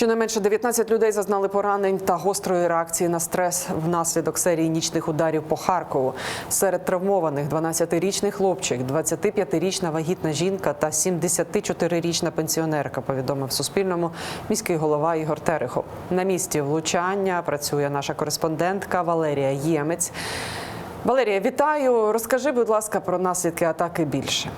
Щонайменше 19 людей зазнали поранень та гострої реакції на стрес внаслідок серії нічних ударів по Харкову. Серед травмованих 12-річний хлопчик, 25-річна вагітна жінка та 74-річна пенсіонерка. Повідомив Суспільному міський голова Ігор Терехов. На місці влучання працює наша кореспондентка Валерія Ємець. Валерія, вітаю. Розкажи, будь ласка, про наслідки атаки більше.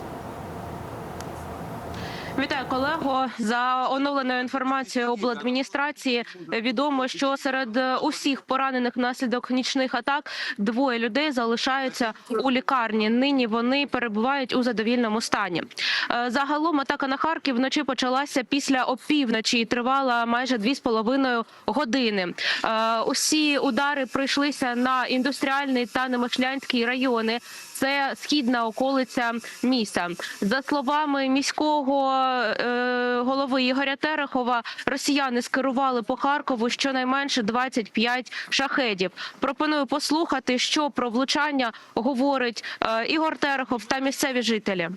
Вітаю колего. За оновленою інформацією обладміністрації відомо, що серед усіх поранених внаслідок нічних атак двоє людей залишаються у лікарні. Нині вони перебувають у задовільному стані. Е, Загалом атака на Харків вночі почалася після опівночі і тривала майже дві з половиною години. Е, Усі удари прийшлися на індустріальний та Немишлянський райони. Це східна околиця міста. За словами міського е, голови Ігоря Терехова, росіяни скерували по Харкову щонайменше 25 шахедів. Пропоную послухати, що про влучання говорить е, Ігор Терехов та місцеві жителі.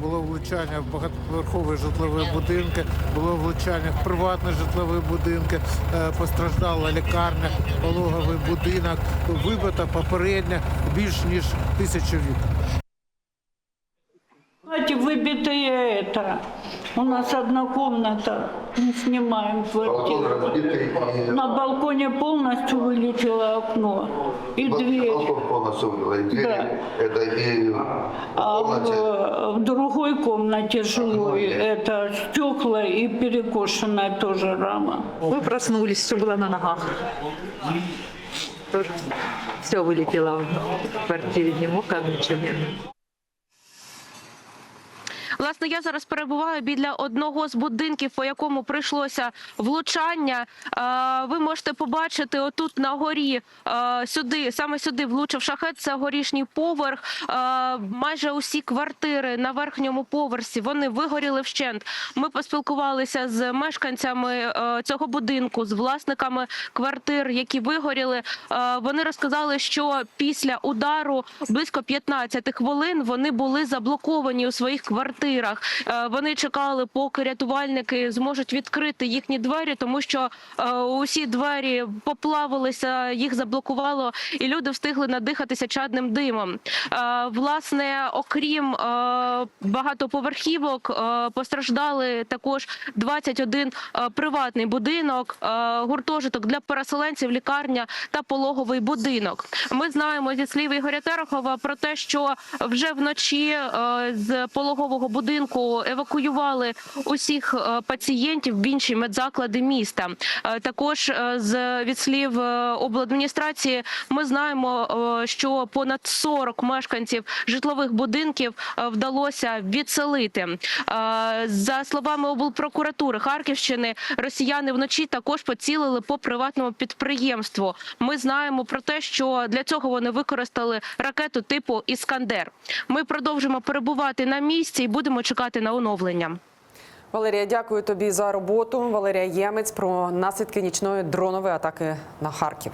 Було влучання в багатоповерхові житлові будинки, було влучання в приватні житлові будинки, е, постраждала лікарня, пологовий будинок, вибито попередньо більш ніж тисячу вікон. Знаете, выбитые это. У нас одна комната, мы снимаем Балкон квартиру. разбитый и На балконе полностью вылетело окно и бал- дверь. балкон полностью вылило, и двери, Да. это и в А в, в другой комнате жилой это стекла и перекошенная тоже рама. Мы проснулись, все было на ногах. Тут все вылетело в квартире, ни окон, ничего нет. Власне, я зараз перебуваю біля одного з будинків, по якому прийшлося влучання. Е, Ви можете побачити отут на горі е, сюди, саме сюди влучив шахет. Це горішній поверх. Е, Майже усі квартири на верхньому поверсі вони вигоріли вщент. Ми поспілкувалися з мешканцями цього будинку, з власниками квартир, які вигоріли. Вони розказали, що після удару близько 15 хвилин вони були заблоковані у своїх квартирах. Е, Вони чекали, поки рятувальники зможуть відкрити їхні двері, тому що е, усі двері поплавилися, їх заблокувало, і люди встигли надихатися чадним димом. Е, Власне, окрім багатоповерхівок, постраждали також 21 е, приватний будинок, гуртожиток для переселенців, лікарня та пологовий будинок. Ми знаємо зі слів Ігоря Терехова про те, що вже вночі з пологового будинку евакуювали усіх е, пацієнтів в інші медзаклади міста. Е, Також е, з від слів обладміністрації ми знаємо, що понад 40 мешканців житлових будинків вдалося відселити. За словами облпрокуратури Харківщини, росіяни вночі також поцілили по приватному підприємству. Ми знаємо про те, що для цього вони використали ракету типу Іскандер. Ми продовжимо перебувати на місці і будемо чекати на оновлення. Валерія, дякую тобі за роботу. Валерія Ємець про наслідки нічної дронової атаки на Харків.